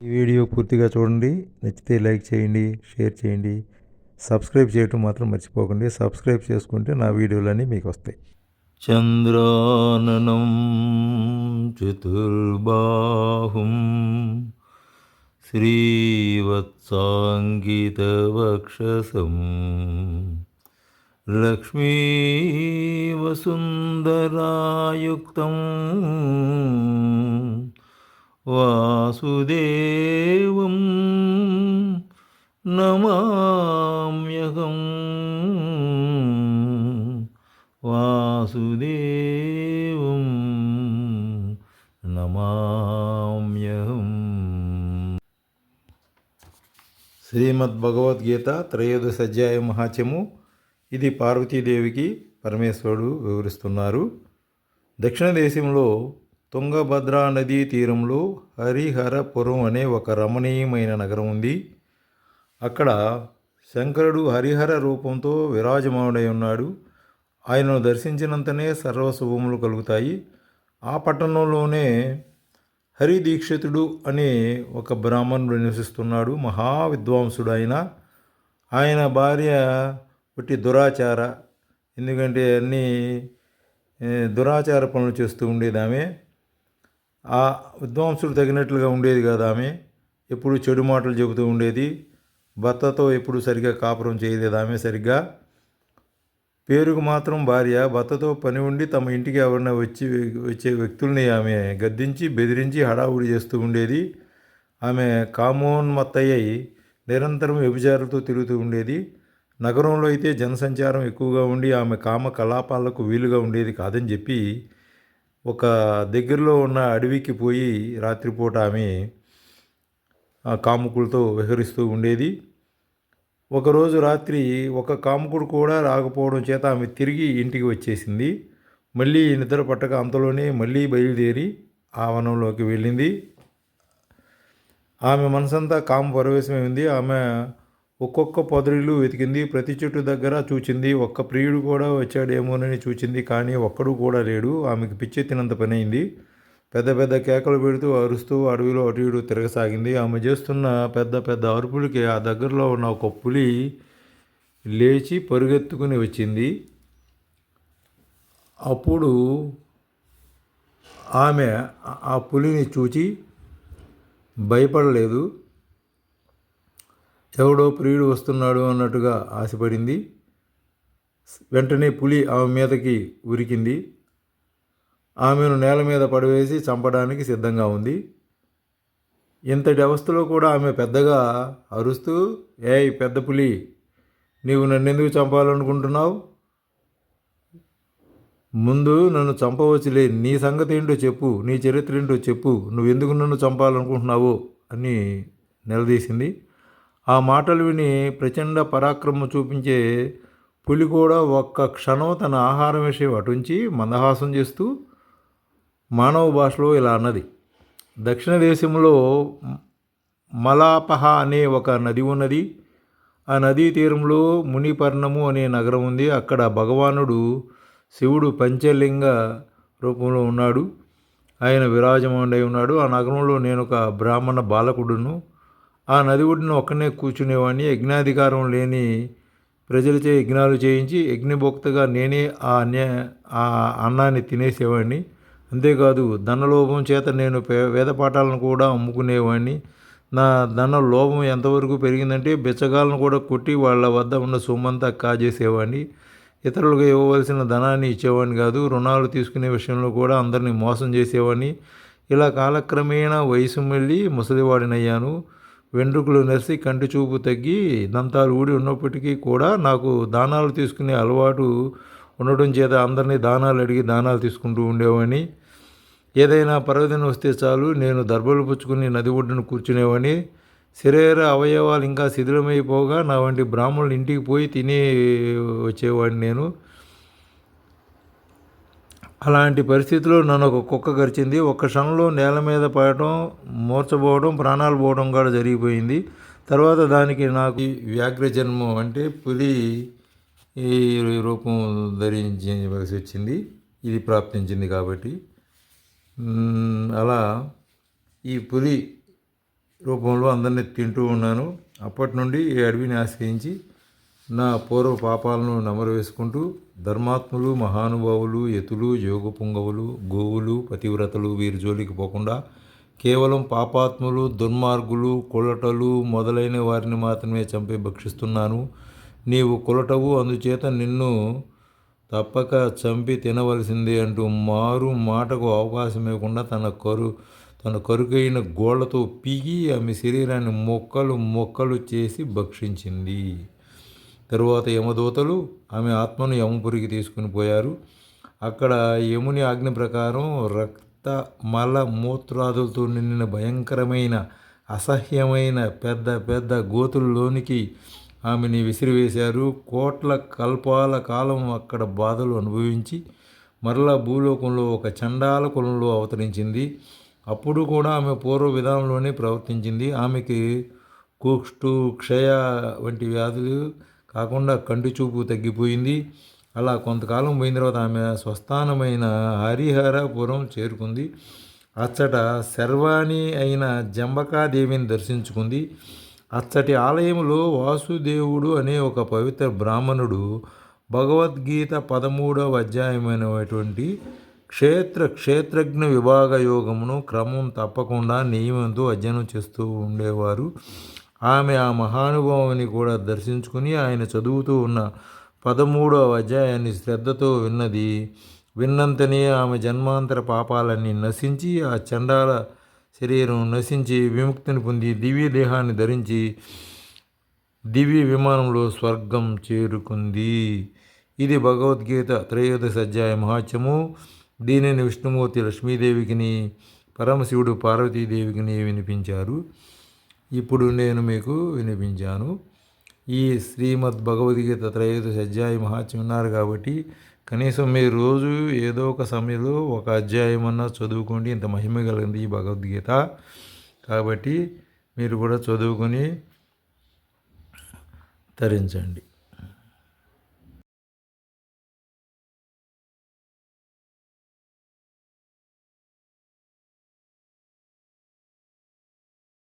ఈ వీడియో పూర్తిగా చూడండి. నచ్చితే లైక్ చేయండి షేర్ చేయండి. సబ్స్క్రైబ్ చేయటం మాత్రం మర్చిపోకండి. సబ్స్క్రైబ్ చేసుకుంటే నా వీడియోలన్నీ మీకు వస్తాయి. చంద్రాననం చతుర్బాహుం శ్రీవత్సాంగితవక్షసం లక్ష్మీవసుందరాయుక్తం వాసుదేవం నమామ్యహం. వాసుదేవం నమామ్యహం. శ్రీమద్భగవద్గీత త్రయోదశ అధ్యాయ మహాత్యము ఇది పార్వతీదేవికి పరమేశ్వరుడు వివరిస్తున్నారు. దక్షిణ దేశంలో తుంగభద్రా నదీ తీరంలో హరిహరపురం అనే ఒక రమణీయమైన నగరం ఉంది. అక్కడ శంకరుడు హరిహర రూపంతో విరాజమానుడై ఉన్నాడు. ఆయనను దర్శించినంతనే సర్వశుభములు కలుగుతాయి. ఆ పట్టణంలోనే హరిదీక్షితుడు అనే ఒక బ్రాహ్మణుడు నివసిస్తున్నాడు. మహా విద్వాంసుడు ఆయన ఆయన భార్య ఒకటి దురాచార. ఎందుకంటే అన్నీ దురాచార పనులు చేస్తూ ఉండేదామే. ఆ విద్వాంసుడు తగినట్లుగా ఉండేది కాదు ఆమె. ఎప్పుడు చెడు మాటలు చెబుతూ ఉండేది. భర్తతో ఎప్పుడు సరిగ్గా కాపురం చేయలేదు ఆమె సరిగ్గా. పేరుకు మాత్రం భార్య భర్తతో పని ఉండి తమ ఇంటికి ఎవరైనా వచ్చి వచ్చే వ్యక్తుల్ని ఆమె గద్దించి బెదిరించి హడావుడి చేస్తూ ఉండేది. ఆమె కామోన్మత్తయ్యి నిరంతరం వ్యభిచారులతో తిరుగుతూ ఉండేది. నగరంలో అయితే జనసంచారం ఎక్కువగా ఉండి ఆమె కామ కలాపాలకు వీలుగా ఉండేది కాదని చెప్పి ఒక దగ్గరలో ఉన్న అడవికి పోయి రాత్రిపూట ఆమె కాముకులతో విహరిస్తూ ఉండేది. ఒకరోజు రాత్రి ఒక కాముకుడు కూడా రాకపోవడం చేత ఆమె తిరిగి ఇంటికి వచ్చేసింది. మళ్ళీ నిద్ర పట్టక అంతలోనే మళ్ళీ బయలుదేరి ఆ వనంలోకి వెళ్ళింది. ఆమె మనసంతా కామ పరవేశమైంది. ఆమె ఒక్కొక్క పొదరిలు వెతికింది ప్రతి చెట్టు దగ్గర చూచింది. ఒక్క ప్రియుడు కూడా వచ్చాడేమోనని చూచింది కానీ ఒక్కడు కూడా లేడు. ఆమెకు పిచ్చెత్తినంత పని అయింది. పెద్ద పెద్ద కేకలు పెడుతూ అరుస్తూ అడవిలో అటు ఇటు తిరగసాగింది. ఆమె చేస్తున్న పెద్ద పెద్ద అరుపులకి ఆ దగ్గరలో ఉన్న ఒక పులి లేచి పరుగెత్తుకుని వచ్చింది. అప్పుడు ఆమె ఆ పులిని చూచి భయపడలేదు. ఎవడో ప్రియుడు వస్తున్నాడు అన్నట్టుగా ఆశపడింది. వెంటనే పులి ఆమె మీదకి ఉరికింది. ఆమెను నేల మీద పడవేసి చంపడానికి సిద్ధంగా ఉంది. ఇంతటి అవస్థలో కూడా ఆమె పెద్దగా అరుస్తూ ఏయ్ పెద్ద పులి నీవు నన్నెందుకు చంపాలనుకుంటున్నావు? ముందు నన్ను చంపవచ్చులే నీ సంగతి ఏంటో చెప్పు నీ చరిత్ర ఏంటో చెప్పు నువ్వెందుకు నన్ను చంపాలనుకుంటున్నావు అని నిలదీసింది. ఆ మాటలు విని ప్రచండ పరాక్రమం చూపించే పులి కూడా ఒక్క క్షణం తన ఆహారం విషయం అటుంచి మందహాసం చేస్తూ మానవ భాషలో ఇలా అన్నది. దక్షిణ దేశంలో మలాపహ అనే ఒక నది ఉన్నది. ఆ నదీ తీరంలో మునిపర్ణము అనే నగరం ఉంది. అక్కడ భగవానుడు శివుడు పంచలింగ రూపంలో ఉన్నాడు. ఆయన విరాజమండై ఉన్నాడు. ఆ నగరంలో నేను ఒక బ్రాహ్మణ బాలకుడును. ఆ నది ఒడ్డున ఒక్కనే కూర్చునేవాడిని. యజ్ఞాధికారం లేని ప్రజలచే యజ్ఞాలు చేయించి యజ్ఞభోక్తగా నేనే ఆ అన్య ఆ అన్నాన్ని తినేసేవాడిని. అంతేకాదు ధనలోభం చేత నేను పే- వేద పాఠాలను కూడా అమ్ముకునేవాడిని. నా ధన లోభం ఎంతవరకు పెరిగిందంటే బిచ్చగాలను కూడా కొట్టి వాళ్ళ వద్ద ఉన్న సొమ్మంతా కాజేసేవాడిని. ఇతరులకు ఇవ్వవలసిన ధనాన్ని ఇచ్చేవాడిని కాదు రుణాలు తీసుకునే విషయంలో కూడా అందరినీ మోసం చేసేవాడిని. ఇలా కాలక్రమేణా వయసు మళ్ళీ ముసలివాడినయ్యాను. వెంట్రుకలు నరిసి కంటి చూపు తగ్గి దంతాలు ఊడి ఉన్నప్పటికీ కూడా నాకు దానాలు తీసుకునే అలవాటు ఉండడం చేత అందరినీ దానాలు అడిగి దానాలు తీసుకుంటూ ఉండేవాడిని ఏదైనా పర్వదినం వస్తే చాలు నేను దర్బలు పుచ్చుకుని నది ఒడ్డున కూర్చునేవాడిని శరీర అవయవాలు ఇంకా శిథిలమైపోగా నా వంటి బ్రాహ్మణులు ఇంటికి పోయి తిని వచ్చేవాడిని నేను. అలాంటి పరిస్థితిలో నన్ను ఒక కుక్క గరిచింది. ఒక్క క్షణంలో నేల మీద పడటం మూర్చపోవడం ప్రాణాలు పోవడం కూడా జరిగిపోయింది. తర్వాత దానికి నాకు ఈ వ్యాఘ్ర జన్మం అంటే పులి ఈ రూపం ధరించవలసి వచ్చింది. ఇది ప్రాప్తించింది కాబట్టి. అలా ఈ పులి రూపంలో అందరినీ తింటూ ఉన్నాను. అప్పటి నుండి ఈ అడవిని ఆశ్రయించి నా పూర్వ పాపాలను నమరు వేసుకుంటూ ధర్మాత్ములు మహానుభావులు యతులు యోగ పుంగవులు గోవులు పతివ్రతలు వీరి జోలికి పోకుండా కేవలం పాపాత్ములు దుర్మార్గులు కులటలు మొదలైన వారిని మాత్రమే చంపి భక్షిస్తున్నాను. నీవు కులటవు అందుచేత నిన్ను తప్పక చంపి తినవలసిందే అంటూ మారు మాటకు అవకాశం ఇవ్వకుండా తన కరు తన కరుకైన గోళ్ళతో పీగి ఆమె శరీరాన్ని మొక్కలు మొక్కలు చేసి భక్షించింది. తరువాత యమదూతలు ఆమె ఆత్మను యమపురికి తీసుకుని పోయారు. అక్కడ యముని ఆజ్ఞ ప్రకారం రక్త మల మూత్రాదులతో నిండిన భయంకరమైన అసహ్యమైన పెద్ద పెద్ద గోతుల్లోనికి ఆమెని విసిరివేశారు. కోట్ల కల్పాల కాలం అక్కడ బాధలు అనుభవించి మరలా భూలోకంలో ఒక చండాల కులంలో అవతరించింది. అప్పుడు కూడా ఆమె పూర్వ విధానంలోనే ప్రవర్తించింది. ఆమెకి కుష్టు క్షయ వంటి వ్యాధులు కాకుండా కంటి చూపు తగ్గిపోయింది. అలా కొంతకాలం పోయిన తర్వాత ఆమె స్వస్థానమైన హరిహరపురం చేరుకుంది. అచ్చట శర్వాణి అయిన జంబకాదేవిని దర్శించుకుంది. అచ్చటి ఆలయంలో వాసుదేవుడు అనే ఒక పవిత్ర బ్రాహ్మణుడు భగవద్గీత పదమూడవ అధ్యాయమైనటువంటి క్షేత్ర క్షేత్రజ్ఞ విభాగ యోగమును క్రమం తప్పకుండా నియమంతో అధ్యయనం చేస్తూ ఉండేవారు. ఆమె ఆ మహానుభావుని కూడా దర్శించుకుని ఆయన చదువుతూ ఉన్న పదమూడవ అధ్యాయాన్ని శ్రద్ధతో విన్నది. విన్నంతనే ఆమె జన్మాంతర పాపాలన్నీ నశించి ఆ చండాల శరీరం నశించి విముక్తిని పొంది దివ్య దేహాన్ని ధరించి దివ్య విమానంలో స్వర్గం చేరుకుంది. ఇది భగవద్గీత త్రయోదశ అధ్యాయ మహాత్యము. దీనిని విష్ణుమూర్తి లక్ష్మీదేవికిని పరమశివుడు పార్వతీదేవికిని వినిపించారు. ఇప్పుడు నేను మీకు వినిపించాను. ఈ శ్రీమద్ భగవద్గీత త్రయోదశ అధ్యాయ మహాత్యం ఉన్నారు కాబట్టి కనీసం మీరు రోజు ఏదో ఒక సమయంలో ఒక అధ్యాయం అన్నా చదువుకోండి. ఇంత మహిమ కలిగింది ఈ భగవద్గీత. కాబట్టి మీరు కూడా చదువుకొని తరించండి.